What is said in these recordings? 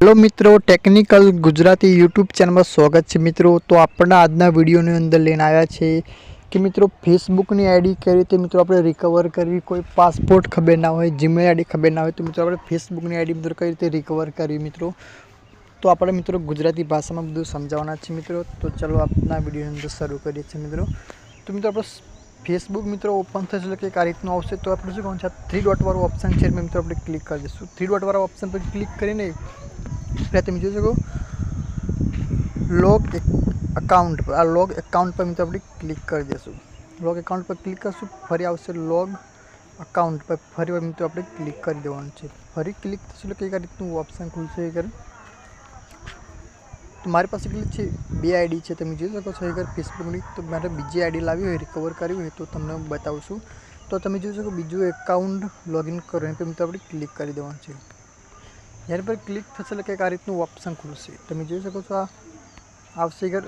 hello मित्रों technical Gujarati YouTube channel में स्वागत है मित्रों तो आपण आजना वीडियो ने अंदर लेन आया छे कि मित्रों Facebook ની ID કઈ રીતે મિત્રો આપણે रिकवर કરવી કોઈ પાસપોર્ટ ખબર ના હોય Gmail ID ખબર ના હોય તો મિત્રો આપણે Facebook ની ID મિત્રો કઈ રીતે रिकवर કરવી મિત્રો તો આપણે મિત્રો ગુજરાતી ભાષામાં બધું સમજાવવાના છે મિત્રો તો ચલો આપના વિડિયોનો શરૂ કરીએ છે મિત્રો તો મિત્રો આપણે Facebook મિત્રો ઓપન થશે એટલે કે આ રીતનું આવશે તો આપણે શું ગонછા 3 डॉट વાળો ઓપ્શન છે મિત્રો આપણે ક્લિક કરીશું 3 डॉट વાળો ઓપ્શન પર ક્લિક કરીને તમે જોઈ શકો લોગ એકાઉન્ટ પર લોગ એકાઉન્ટ પર મિતો આપણે ક્લિક કરી દશું લોગ એકાઉન્ટ પર ક્લિક કરશું ફરી આવશે લોગ એકાઉન્ટ પર ફરી આપણે ક્લિક કરી દેવાનું છે ફરી ક્લિક થશે તો કઈક આ રીતનું ઓપ્શન ખુલશે કે تمہارے પાસે બી આઈડી છે તમે જોઈ શકો છો કે કેસ બની તો મેдам બીજી આઈડી લાવ્યો હે રિકવર કર્યું હે તો તમને બતાવું છું તો તમે જોઈ શકો બીજું એકાઉન્ટ લોગિન કરો એમ આપણે ક્લિક કરી દેવાનું છે જ્યારે પર ક્લિક થસે કે કઈક આ રીતનું ઓપ્શન ખુલે છે તો મિત્રો જે સપસા આવશેગર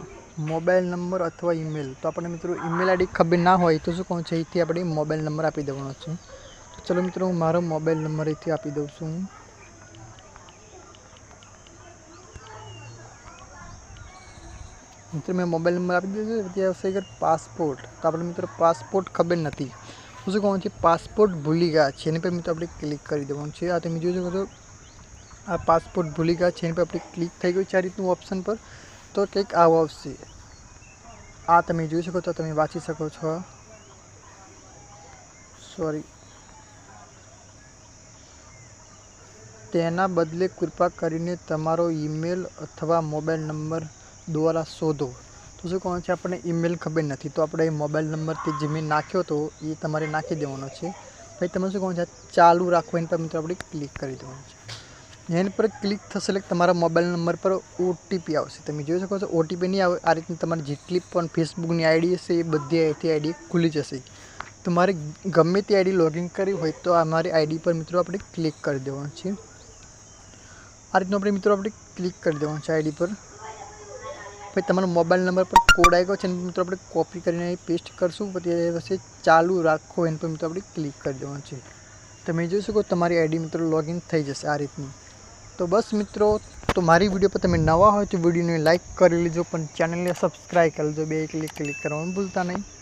મોબાઈલ નંબર અથવા ઈમેલ તો આપણે મિત્રો ઈમેલ આઈડી ખબર ના હોય તો શું કોણ છે અહીંથી આપણે મોબાઈલ નંબર આપી દેવાનો છે તો ચલો મિત્રો હું મારો મોબાઈલ નંબર અહીંથી આપી દેવ છું મિત્રો મેં મોબાઈલ નંબર આપી દીધો છે અત્યારે આવશેગર પાસપોર્ટ કારણ કે મિત્રો પાસપોર્ટ ખબર નથી શું કોણ છે પાસપોર્ટ ભૂલી ગાય છે ને પે મિત્રો આપણે ક્લિક કરી દેવાનું છે આ તમે જોજો તો આ પાસપોર્ટ ભૂલી ગયા છે એની પર આપણે ક્લિક થઈ ગયું છે આ રીતનું ઓપ્શન પર તો કંઈક આવું આવશે આ તમે જોઈ શકો તો તમે વાંચી શકો છો સોરી તેના બદલે કૃપા કરીને તમારો ઈમેલ અથવા મોબાઈલ નંબર દ્વારા શોધો તો શું કહો છે આપણને ઈમેલ ખબર નથી તો આપણે એ મોબાઈલ નંબરથી જે મેં નાખ્યો હતો એ તમારે નાખી દેવાનો છે ભાઈ તમે શું કહો છો ચાલુ રાખો એની પર મિત્રો આપણે ક્લિક કરી દેવાનું છે એની પર ક્લિક થશે એટલે તમારા મોબાઈલ નંબર પર ઓટીપી આવશે તમે જોઈ શકો છો ઓટીપી નહીં આવે આ રીતની તમારી જેટલી પણ ફેસબુકની આઈડી હશે એ બધી આઈથી આઈડી ખુલી જશે તમારે ગમે તે આઈડી લોગિન કરવી હોય તો અમારી આઈડી પર મિત્રો આપણે ક્લિક કરી દેવાનું છે આ રીતનું આપણે મિત્રો આપણે ક્લિક કરી દેવાનું છે આઈડી પર પછી તમારા મોબાઈલ નંબર પર કોડ આવી ગયો છે મિત્રો આપણે કોપી કરીને પેસ્ટ કરશું પછી પછી ચાલુ રાખો એના પર મિત્રો આપણે ક્લિક કરી દેવાનું છે તમે જોઈ શકો તમારી આઈડી મિત્રો લોગિન થઈ જશે આ રીતની तो बस मित्रों तो मारी वीडियो पर तुम नवा हो तो वीडियो ने लाइक कर लीजिए चैनल ने सब्सक्राइब कर लीजिए बे क्लिक क्लिक करवा भूलता नहीं